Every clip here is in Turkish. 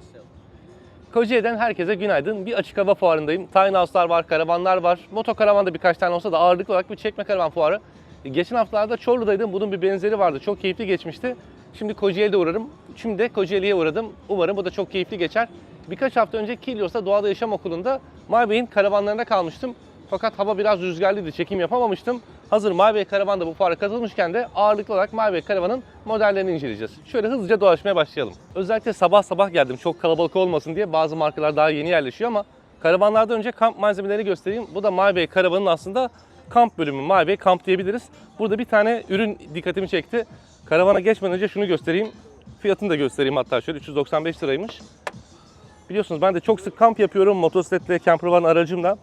Başlayalım. Kocaeli'den herkese günaydın. Bir açık hava fuarındayım. Tiny house'lar var, karavanlar var. Motokaravan da birkaç tane olsa da ağırlıklı olarak bir çekme karavan fuarı. E, Geçen haftalarda Çorlu'daydım. Bunun bir benzeri vardı. Çok keyifli geçmişti. Şimdi Kocaeli'de uğrarım. Şimdi de Kocaeli'ye uğradım. Umarım bu da çok keyifli geçer. Birkaç hafta önce Kilyos'ta Doğada Yaşam Okulu'nda Maybey'in karavanlarında kalmıştım. Fakat hava biraz rüzgarlıydı, çekim yapamamıştım. Hazır Maybey Karavan'da bu fuara katılmışken de ağırlıklı olarak Maybey Karavan'ın modellerini inceleyeceğiz. Şöyle hızlıca dolaşmaya başlayalım. Özellikle sabah sabah geldim çok kalabalık olmasın diye bazı markalar daha yeni yerleşiyor ama karavanlardan önce kamp malzemeleri göstereyim. Bu da Maybey Karavan'ın aslında kamp bölümü. Maybey Kamp diyebiliriz. Burada bir tane ürün dikkatimi çekti. Karavana geçmeden önce şunu göstereyim. Fiyatını da göstereyim hatta şöyle 395 liraymış. Biliyorsunuz ben de çok sık kamp yapıyorum motosikletle, campervan aracımla.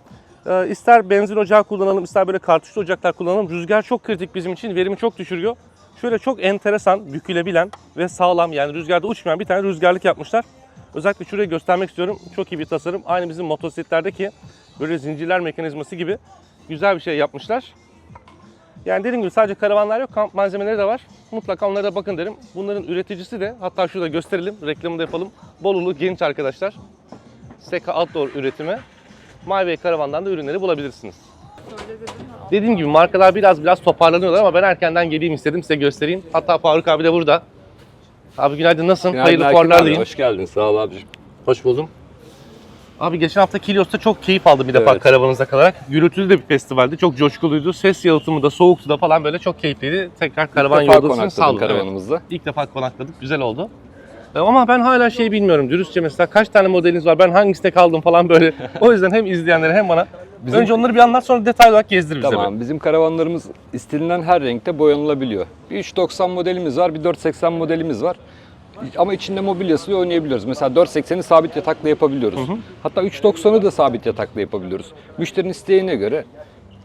Ee, ister benzin ocağı kullanalım, ister böyle kartuşlu ocaklar kullanalım. Rüzgar çok kritik bizim için, verimi çok düşürüyor. Şöyle çok enteresan, bükülebilen ve sağlam yani rüzgarda uçmayan bir tane rüzgarlık yapmışlar. Özellikle şurayı göstermek istiyorum. Çok iyi bir tasarım. Aynı bizim motosikletlerdeki böyle zincirler mekanizması gibi güzel bir şey yapmışlar. Yani dediğim gibi sadece karavanlar yok, kamp malzemeleri de var. Mutlaka onlara da bakın derim. Bunların üreticisi de, hatta şurada gösterelim, reklamını da yapalım. Bolulu genç arkadaşlar. Seka Outdoor üretimi. Maybey Karavan'dan da ürünleri bulabilirsiniz. Dediğim gibi markalar biraz biraz toparlanıyorlar ama ben erkenden geleyim istedim size göstereyim. Hatta Faruk abi de burada. Abi günaydın nasılsın? Günaydın Hayırlı Erkin fuarlar abi, diyeyim. Hoş geldin. Sağ ol abiciğim. Hoş buldum. Abi geçen hafta Kilyos'ta çok keyif aldım bir defa Evet. karavanınızda kalarak. Gürültülü de bir festivaldi. Çok coşkuluydu. Ses yalıtımı da soğuktu da falan böyle çok keyifliydi. Tekrar karavan İlk defa sağ olun. konakladım Evet. karavanımızda. İlk defa konakladık. Güzel oldu. E, Ama ben hala şey bilmiyorum. Dürüstçe mesela kaç tane modeliniz var? Ben hangisine kaldım falan böyle. o yüzden hem izleyenlere hem bana. Bizim- Önce onları bir anlat sonra detaylı olarak gezdir bize. Tamam. Bizim karavanlarımız istenilen her renkte boyanılabiliyor. Bir 390 modelimiz var, bir 480 modelimiz var. Ama içinde mobilyasıyla oynayabiliyoruz. Mesela 480'i sabit yatakla yapabiliyoruz. Hatta 390'ı da sabit yatakla yapabiliyoruz. Müşterinin isteğine göre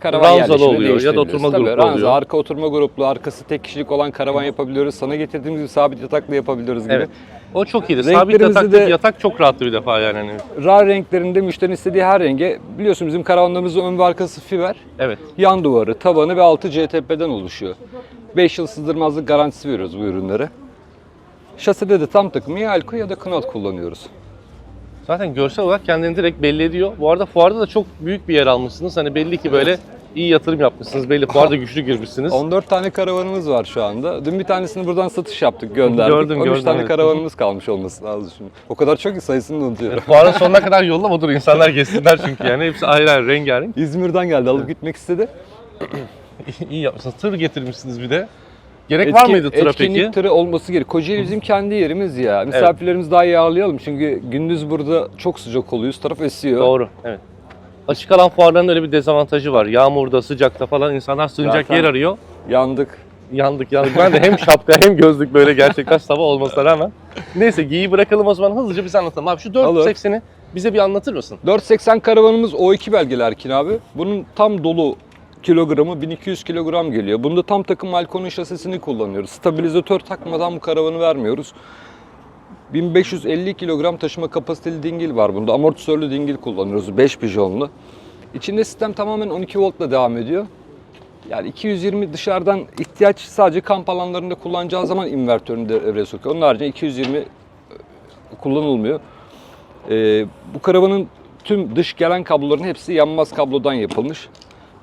karavan Ranzalı yerleşimini oluyor ya da oturma Tabii, gruplu ranza, oluyor. arka oturma gruplu, arkası tek kişilik olan karavan yapabiliyoruz. Sana getirdiğimiz gibi sabit yatakla yapabiliyoruz gibi. Evet. O çok iyiydi. Sabit Renklerimizi yataktaki de- yatak çok rahattı bir defa yani. Hani. Rar renklerinde müşterinin istediği her renge biliyorsun bizim karavanlarımızın ön ve arkası fiber. Evet. Yan duvarı, tavanı ve altı CTP'den oluşuyor. 5 yıl sızdırmazlık garantisi veriyoruz bu ürünlere. Şaside de tam takımı ya Alco ya da Knot kullanıyoruz. Zaten görsel olarak kendini direkt belli ediyor. Bu arada fuarda da çok büyük bir yer almışsınız. Hani belli ki böyle iyi yatırım yapmışsınız. Belli fuarda güçlü girmişsiniz. 14 tane karavanımız var şu anda. Dün bir tanesini buradan satış yaptık, gönderdik. Gördüm, 13 gördüm, tane evet. karavanımız kalmış olması lazım şimdi. O kadar çok ki sayısını unutuyorum. Fuarın sonuna kadar yollama dur insanlar geçsinler çünkü yani hepsi ayrı ayrı rengarenk. İzmir'den geldi, alıp gitmek istedi. iyi yapmışsınız. Tır getirmişsiniz bir de. Gerek var Etki- mıydı tıra etkinlik tırı olması gerek. Kocaeli bizim kendi yerimiz ya. Misafirlerimizi daha iyi ağırlayalım. Çünkü gündüz burada çok sıcak oluyor. Üst taraf esiyor. Doğru. Evet. Açık alan fuarlarının öyle bir dezavantajı var. Yağmurda, sıcakta falan insanlar sığınacak Zaten- yer arıyor. Yandık. Yandık yandık. Ben de hem şapka hem gözlük böyle gerçekten sabah olmasına rağmen. Neyse giyi bırakalım o zaman hızlıca biz anlatalım. Abi şu 480'i bize bir anlatır mısın? 480 karavanımız O2 belgeli Erkin abi. Bunun tam dolu kilogramı 1200 kilogram geliyor. Bunda tam takım Alcon'un şasisini kullanıyoruz. Stabilizatör takmadan bu karavanı vermiyoruz. 1550 kilogram taşıma kapasiteli dingil var bunda. Amortisörlü dingil kullanıyoruz. 5 pijonlu. İçinde sistem tamamen 12 voltla devam ediyor. Yani 220 dışarıdan ihtiyaç sadece kamp alanlarında kullanacağı zaman invertörünü devreye sokuyor. Onun haricinde 220 e, kullanılmıyor. Ee, bu karavanın tüm dış gelen kabloların hepsi yanmaz kablodan yapılmış.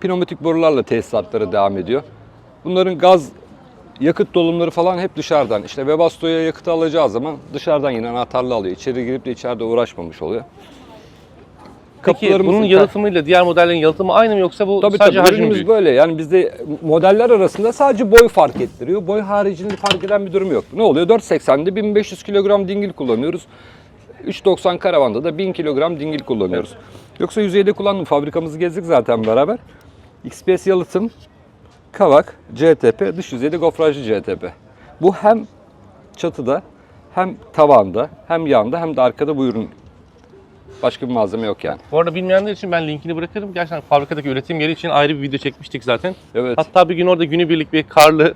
Pneumatik borularla tesisatlara devam ediyor. Bunların gaz yakıt dolumları falan hep dışarıdan. İşte Webasto'ya yakıt alacağı zaman dışarıdan yine anahtarla alıyor. İçeri girip de içeride uğraşmamış oluyor. Peki bunun yalıtımıyla diğer modellerin yalıtımı aynı mı yoksa bu Tabii sadece tabii büyük? böyle. Yani bizde modeller arasında sadece boy fark ettiriyor. Boy haricinde fark eden bir durum yok. Ne oluyor? 480'de 1500 kilogram dingil kullanıyoruz. 390 karavanda da 1000 kilogram dingil kullanıyoruz. Yoksa yüzeyde kullandım. Fabrikamızı gezdik zaten beraber. XPS yalıtım, kavak, CTP, dış yüzeyde gofrajlı CTP. Bu hem çatıda hem tavanda hem yanda hem de arkada bu ürün. Başka bir malzeme yok yani. Bu arada bilmeyenler için ben linkini bırakırım. Gerçekten fabrikadaki üretim yeri için ayrı bir video çekmiştik zaten. Evet. Hatta bir gün orada günübirlik bir karlı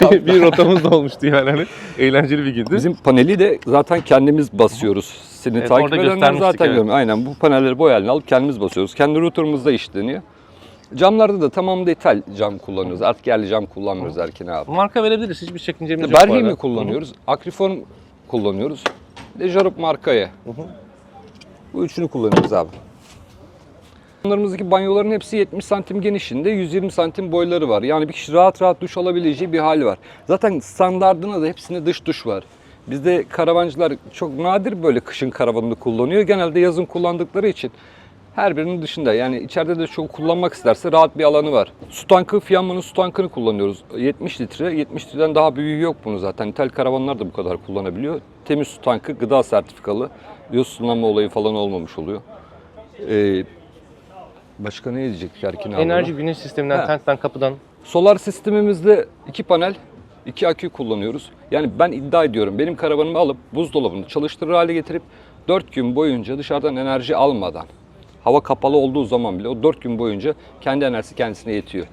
bir, bir rotamız da olmuştu yani. Hani eğlenceli bir gündü. Bizim paneli de zaten kendimiz basıyoruz. Seni Evet, takip edenler zaten evet. görüyor. Aynen bu panelleri boy haline alıp kendimiz basıyoruz. Kendi router'ımızda işleniyor. Camlarda da tamamı ithal cam kullanıyoruz. Artık yerli cam kullanmıyoruz Erkin abi. Marka verebiliriz. Hiçbir çekincemiz yok bu arada. kullanıyoruz. Akriform kullanıyoruz. Lejarup markaya. hı. Bu üçünü kullanıyoruz abi. Bunlarımızdaki banyoların hepsi 70 santim genişliğinde, 120 santim boyları var. Yani bir kişi rahat rahat duş alabileceği bir hali var. Zaten standardına da hepsinde dış duş var. Bizde karavancılar çok nadir böyle kışın karavanını kullanıyor. Genelde yazın kullandıkları için her birinin dışında. Yani içeride de çok kullanmak isterse rahat bir alanı var. Su tankı, Fiamma'nın su tankını kullanıyoruz. 70 litre. 70 litreden daha büyüğü yok bunun zaten. İthal karavanlar da bu kadar kullanabiliyor. Temiz su tankı, gıda sertifikalı. Yosunlanma olayı falan olmamış oluyor. Ee, başka ne diyecektik Erkin abi? Enerji güneş sisteminden, tentten, kapıdan. Solar sistemimizde iki panel, iki akü kullanıyoruz. Yani ben iddia ediyorum benim karavanımı alıp buzdolabını çalıştırır hale getirip 4 gün boyunca dışarıdan enerji almadan hava kapalı olduğu zaman bile o 4 gün boyunca kendi enerjisi kendisine yetiyor.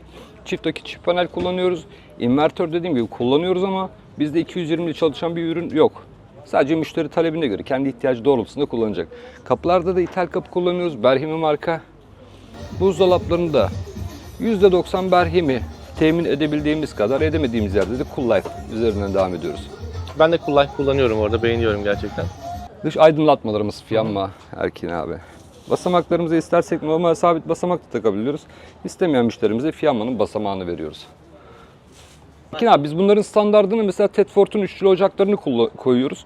Çift akü çift panel kullanıyoruz. İnvertör dediğim gibi kullanıyoruz ama bizde 220'li çalışan bir ürün yok. Sadece müşteri talebine göre kendi ihtiyacı doğrultusunda kullanacak. Kapılarda da ithal kapı kullanıyoruz. Berhimi marka. Buzdolaplarında %90 berhimi temin edebildiğimiz kadar edemediğimiz yerde de Cool Life üzerinden devam ediyoruz. Ben de Cool Life kullanıyorum orada. Beğeniyorum gerçekten. Dış aydınlatmalarımız Fiamma Erkin abi. Basamaklarımıza istersek normal sabit basamak da takabiliyoruz. İstemeyen müşterimize Fiamma'nın basamağını veriyoruz. Erkin abi biz bunların standartını mesela Tedford'un üçlü ocaklarını koyuyoruz.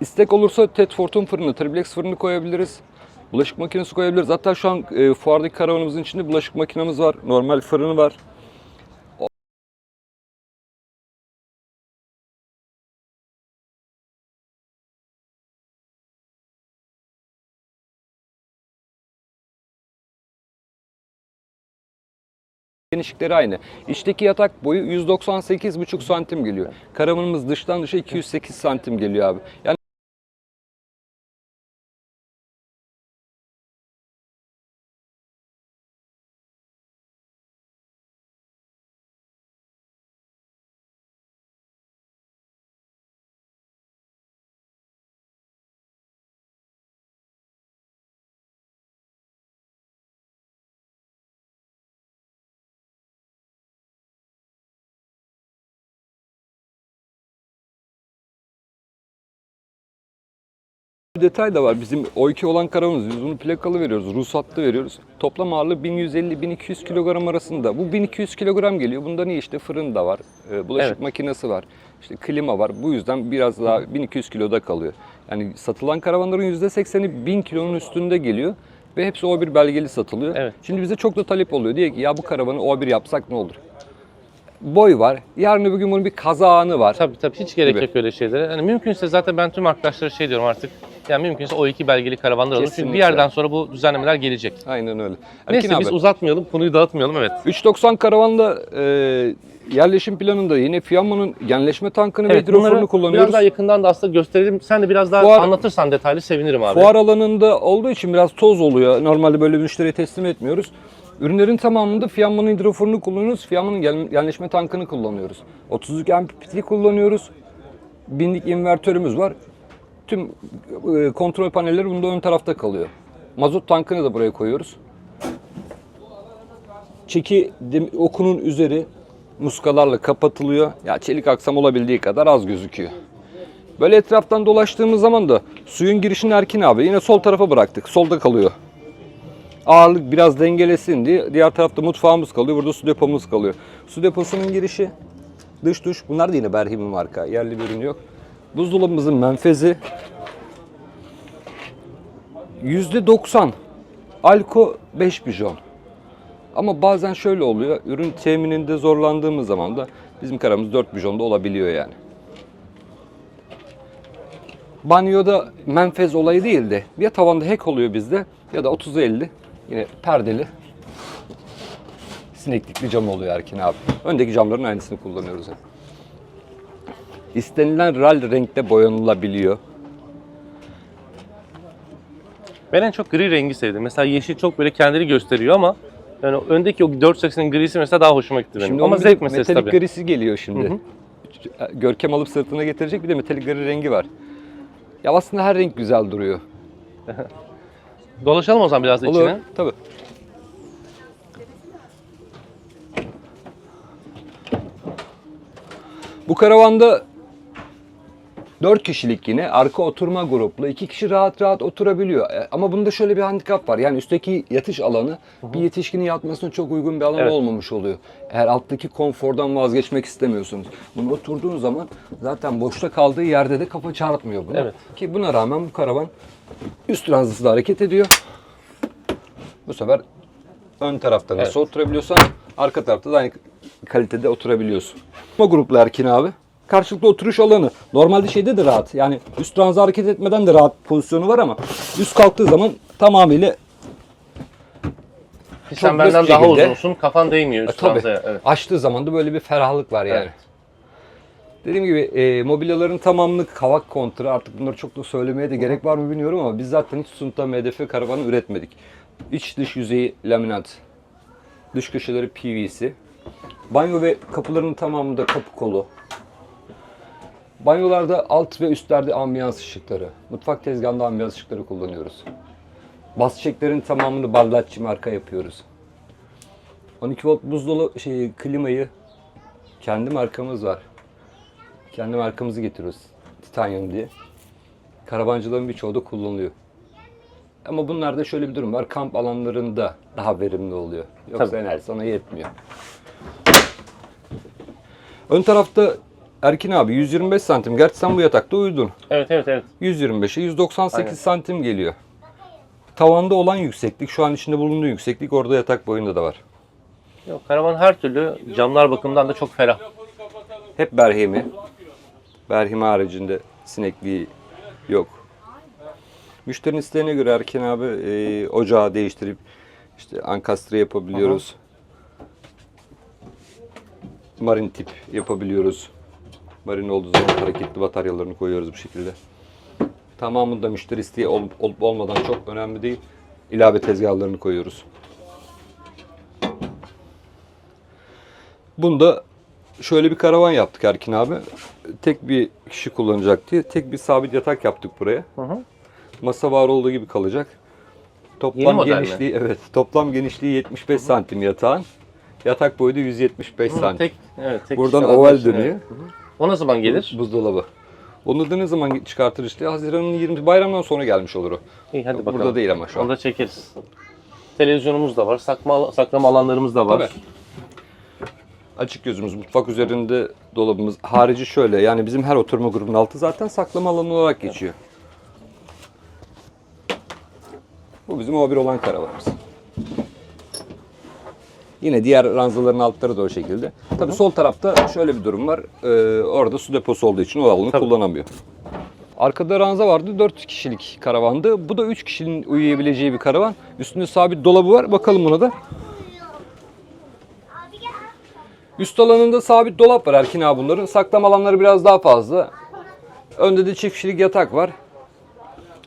İstek olursa Tedford'un fırını, triplex fırını koyabiliriz. Bulaşık makinesi koyabiliriz. Hatta şu an e, fuardaki karavanımızın içinde bulaşık makinemiz var. Normal fırını var. Genişlikleri aynı. İçteki yatak boyu 198,5 santim geliyor. Karavanımız dıştan dışa 208 santim geliyor abi. Yani bir detay da var. Bizim O2 olan karavanımız. Biz bunu plakalı veriyoruz. Ruhsatlı veriyoruz. Toplam ağırlığı 1150-1200 kilogram arasında. Bu 1200 kilogram geliyor. Bunda niye işte fırın da var. e, Bulaşık Evet. makinesi var. işte klima var. Bu yüzden biraz daha 1200 kiloda kalıyor. Yani satılan karavanların %80'i 1000 kilonun üstünde geliyor. Ve hepsi O1 belgeli satılıyor. Evet. Şimdi bize çok da talep oluyor. Diyor ki ya bu karavanı O1 yapsak ne olur? Boy var. Yarın öbür gün bunun bir kaza anı var. Tabii tabii hiç gerek Gibi. yok öyle şeylere. Hani mümkünse zaten ben tüm arkadaşlara şey diyorum artık. Yani mümkünse o iki belgeli karavanlar alın. Çünkü bir yerden sonra bu düzenlemeler gelecek. Aynen öyle. Neyse Erkin biz abi. uzatmayalım, konuyu dağıtmayalım evet. 390 karavanda e, yerleşim planında yine Fiamma'nın genleşme tankını ve Evet bunları hidroforunu biraz kullanıyoruz. daha yakından da aslında gösterelim. Sen de biraz daha Fuar- anlatırsan detaylı sevinirim abi. Fuar alanında olduğu için biraz toz oluyor. Normalde böyle müşteriye teslim etmiyoruz. Ürünlerin tamamında Fiamma'nın hidroforunu kullanıyoruz. Fiamma'nın genleşme tankını kullanıyoruz. 32 MPPT kullanıyoruz. Binlik invertörümüz var. Tüm e, kontrol panelleri bunda ön tarafta kalıyor. Mazot tankını da buraya koyuyoruz. Çeki okunun üzeri muskalarla kapatılıyor. Ya çelik aksam olabildiği kadar az gözüküyor. Böyle etraftan dolaştığımız zaman da suyun girişini Erkin abi yine sol tarafa bıraktık. Solda kalıyor. Ağırlık biraz dengelesin diye diğer tarafta mutfağımız kalıyor. Burada su depomuz kalıyor. Su deposunun girişi, dış duş. Bunlar da yine Berhimi marka. Yerli bir ürün yok. Buzdolabımızın menfezi. %90 Alko 5 bijon. Ama bazen şöyle oluyor. Ürün temininde zorlandığımız zaman da bizim karamız 4 bijonda olabiliyor yani. Banyoda menfez olayı değil de ya tavanda hack oluyor bizde ya da 30-50 yine perdeli sineklikli cam oluyor Erkin abi. Öndeki camların aynısını kullanıyoruz. hep. İstenilen ral renkte boyanılabiliyor. Ben en çok gri rengi sevdim. Mesela yeşil çok böyle kendini gösteriyor ama yani öndeki o 480'in grisi mesela daha hoşuma gitti benim. Şimdi ama zevk meselesi metalik tabii. grisi geliyor şimdi. Hı Görkem alıp sırtına getirecek bir de metalik gri rengi var. Ya aslında her renk güzel duruyor. Dolaşalım o zaman biraz da Olur. içine. Tabii. Bu karavanda 4 kişilik yine arka oturma gruplu. 2 kişi rahat rahat oturabiliyor. E, Ama bunda şöyle bir handikap var. Yani üstteki yatış alanı bir yetişkinin yatmasına çok uygun bir alan Evet. olmamış oluyor. Eğer alttaki konfordan vazgeçmek istemiyorsunuz. Bunu oturduğun zaman zaten boşta kaldığı yerde de kafa çarpmıyor buna. Evet. Ki buna rağmen bu karavan üst hızlı hareket ediyor. Bu sefer ön tarafta nasıl oturabiliyorsan arka tarafta da aynı kalitede oturabiliyorsun. Bu gruplu Erkin abi. Karşılıklı oturuş alanı. Normalde şeyde de rahat. Yani üst ranza hareket etmeden de rahat pozisyonu var ama üst kalktığı zaman tamamıyla Ki sen Çok benden daha şekilde- uzunsun. Kafan değmiyor üst tabii ranzaya. Evet. açtığı zaman da böyle bir ferahlık var yani. Evet. Dediğim gibi e, mobilyaların tamamını kavak kontra artık bunları çok da söylemeye de gerek var mı bilmiyorum ama biz zaten hiç Sunta MDF karavanı üretmedik. İç dış yüzeyi laminat, dış köşeleri PVC, banyo ve kapıların tamamında kapı kolu, banyolarda alt ve üstlerde ambiyans ışıkları, mutfak tezgahında ambiyans ışıkları kullanıyoruz. Bas çeklerin tamamını Baldacci marka yapıyoruz. 12 volt buzdolabı şey klimayı kendi markamız var. Kendi markamızı getiriyoruz. Titanium diye. Karavancıların birçoğu da kullanılıyor. Ama bunlarda şöyle bir durum var. Kamp alanlarında daha verimli oluyor. Yoksa Tabii. enerjisi ona yetmiyor. Ön tarafta Erkin abi 125 santim. Gerçi sen bu yatakta uyudun. Evet evet evet. 125'e 198 Aynen. santim geliyor. Tavanda olan yükseklik, şu an içinde bulunduğu yükseklik orada yatak boyunda da var. Yok, karavan her türlü camlar bakımından da çok ferah. Hep berhemi. Berhemi haricinde sinekliği yok. Müşterinin isteğine göre Erken abi e, ocağı değiştirip işte ankastre yapabiliyoruz. Marin tip yapabiliyoruz. Marin olduğu zaman hareketli bataryalarını koyuyoruz bu şekilde. Tamamında müşteri isteği ol- olup olmadan çok önemli değil. İlave tezgahlarını koyuyoruz. Bunda şöyle bir karavan yaptık Erkin abi. Tek bir kişi kullanacak diye tek bir sabit yatak yaptık buraya. Hı hı. Masa var olduğu gibi kalacak. Yeni Toplam mi? genişliği evet. Toplam genişliği 75 santim yatağın. Yatak boyu da 175 Hı, santim. Tek, evet, tek Buradan oval dönüyor. evet. Hı hı. O ne zaman gelir? Buzdolabı. Onu da ne zaman çıkartır işte? Haziran'ın 20 bayramdan sonra gelmiş olur o. İyi hadi bakalım. burada değil ama şu an. Onu da çekeriz. Televizyonumuz da var. Sakma, saklama alanlarımız da var. Tabii. Açık gözümüz, mutfak üzerinde dolabımız. Harici şöyle yani bizim her oturma grubunun altı zaten saklama alanı olarak geçiyor. Bu bizim o bir olan karavanımız. Yine diğer ranzaların altları da o şekilde. Tabii sol tarafta şöyle bir durum var. Ee, orada su deposu olduğu için o alanı Tabii. kullanamıyor. Arkada ranza vardı. 4 kişilik karavandı. Bu da 3 kişinin uyuyabileceği bir karavan. Üstünde sabit dolabı var. Bakalım buna da. Üst alanında sabit dolap var Erkin abi bunların. Saklama alanları biraz daha fazla. Önde de çift kişilik yatak var.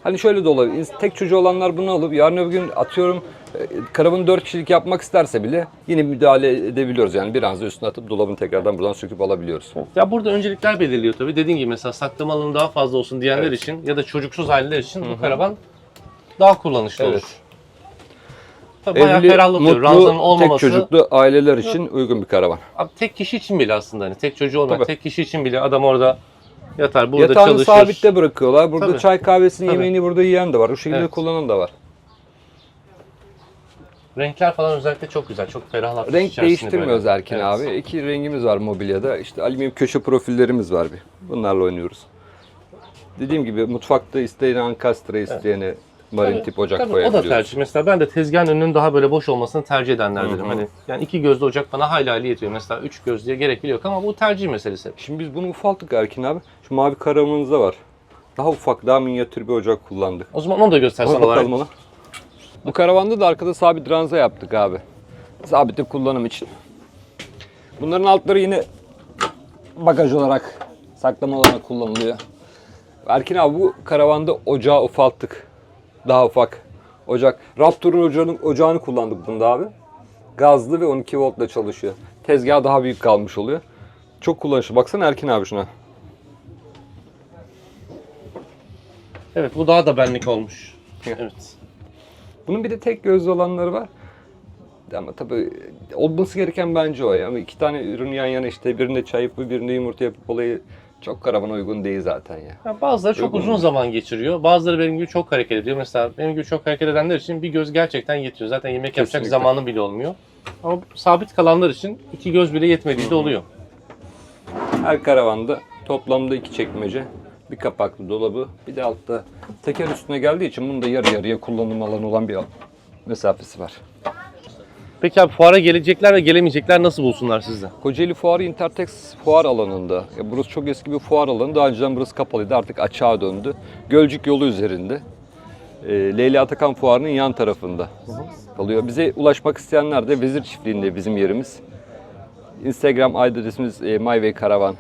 Hani şöyle de olabilir. Tek çocuğu olanlar bunu alıp yarın öbür gün atıyorum e, karavanı 4 kişilik yapmak isterse bile yine müdahale edebiliyoruz. Yani bir ranza üstüne atıp dolabını tekrardan buradan söküp alabiliyoruz. Ya burada öncelikler belirliyor tabii. Dediğin gibi mesela saklama alanı daha fazla olsun diyenler Evet. için ya da çocuksuz aileler için bu karavan daha kullanışlı Evet. olur. Tabii. Ranzanın mutlu, tek olmaması. çocuklu aileler için uygun bir karavan. Abi tek kişi için bile aslında hani tek çocuğu olmayan tek kişi için bile adam orada yatar burada Yatağını çalışır. sabitte bırakıyorlar. Burada Tabii. çay kahvesini Tabii. yemeğini burada yiyen de var. O şekilde Evet. kullanan da var. Renkler falan özellikle çok güzel. Çok ferahlatmış Renk içerisinde değiştirmiyoruz böyle. Erkin Evet. abi. İki rengimiz var mobilyada. İşte alüminyum köşe profillerimiz var bir. Bunlarla oynuyoruz. Dediğim gibi mutfakta isteyene ankastre, isteyene marin Tabii, tip ocak tabii, o da tercih. Mesela ben de tezgahın önünün daha böyle boş olmasını tercih edenlerdenim. Hani yani iki gözlü ocak bana hayli hayli yetiyor. Mesela üç gözlüye gerek bile yok ama bu tercih meselesi. Şimdi biz bunu ufalttık Erkin abi. Şu mavi karavanımızda var. Daha ufak, daha minyatür bir ocak kullandık. O zaman onu da göstersen olarak. bakalım ona. Bu karavanda da arkada sabit ranza yaptık abi. Sabit kullanım için. Bunların altları yine bagaj olarak saklama olarak kullanılıyor. Erkin abi bu karavanda ocağı ufalttık. Daha ufak ocak. Raptor'un ocağını, ocağını kullandık bunda abi. Gazlı ve 12 voltla çalışıyor. Tezgah daha büyük kalmış oluyor. Çok kullanışlı. Baksana Erkin abi şuna. Evet bu daha da benlik olmuş. Evet. Bunun bir de tek gözlü olanları var. Ama tabii olması gereken bence o ya. Ama iki tane ürün yan yana işte birinde çay yapıp birinde yumurta yapıp olayı Çok karavana uygun değil zaten ya. Ya bazıları çok Uygun uzun mu? zaman geçiriyor. Bazıları benim gibi çok hareket ediyor. Mesela benim gibi çok hareket edenler için bir göz gerçekten yetiyor. Zaten yemek yapacak Kesinlikle. zamanı bile olmuyor. Ama sabit kalanlar için iki göz bile yetmediği de oluyor. Her karavanda toplamda iki çekmece, bir kapaklı dolabı, bir de altta teker üstüne geldiği için bunun da yarı yarıya kullanım alanı olan bir mesafesi var. Peki abi fuara gelecekler ve gelemeyecekler nasıl bulsunlar sizde? Kocaeli Fuarı Intertex fuar alanında. Ya burası çok eski bir fuar alanı. Daha önceden burası kapalıydı. Artık açığa döndü. Gölcük yolu üzerinde. E, Leyla Atakan Fuarı'nın yan tarafında kalıyor. Bize ulaşmak isteyenler de Vezir Çiftliği'nde bizim yerimiz. Instagram adresimiz e, MyWay Karavan.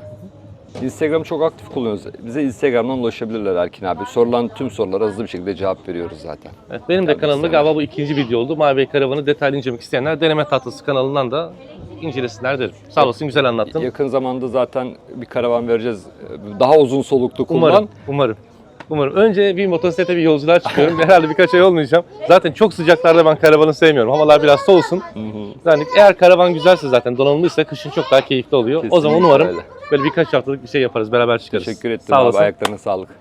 Instagram'ı çok aktif kullanıyoruz. Bize Instagram'dan ulaşabilirler Erkin abi. Sorulan tüm sorulara hızlı bir şekilde cevap veriyoruz zaten. Evet, benim de kanalımda galiba bu ikinci video oldu. Mavi Karavanı detaylı incelemek isteyenler Deneme Tatlısı kanalından da incelesinler derim. Sağ olasın güzel anlattın. Yakın zamanda zaten bir karavan vereceğiz. Daha uzun soluklu kullan. Umarım, umarım. Umarım. Önce bir motosiklete bir yolculuğa çıkıyorum. Herhalde birkaç ay olmayacağım. Zaten çok sıcaklarda ben karavanı sevmiyorum. Havalar biraz soğusun. Yani eğer karavan güzelse zaten donanımlıysa kışın çok daha keyifli oluyor. o zaman Kesinlikle umarım öyle. Böyle birkaç haftalık bir şey yaparız. Beraber çıkarız. Teşekkür ettim Sağ abi. olasın. Ayaklarına sağlık.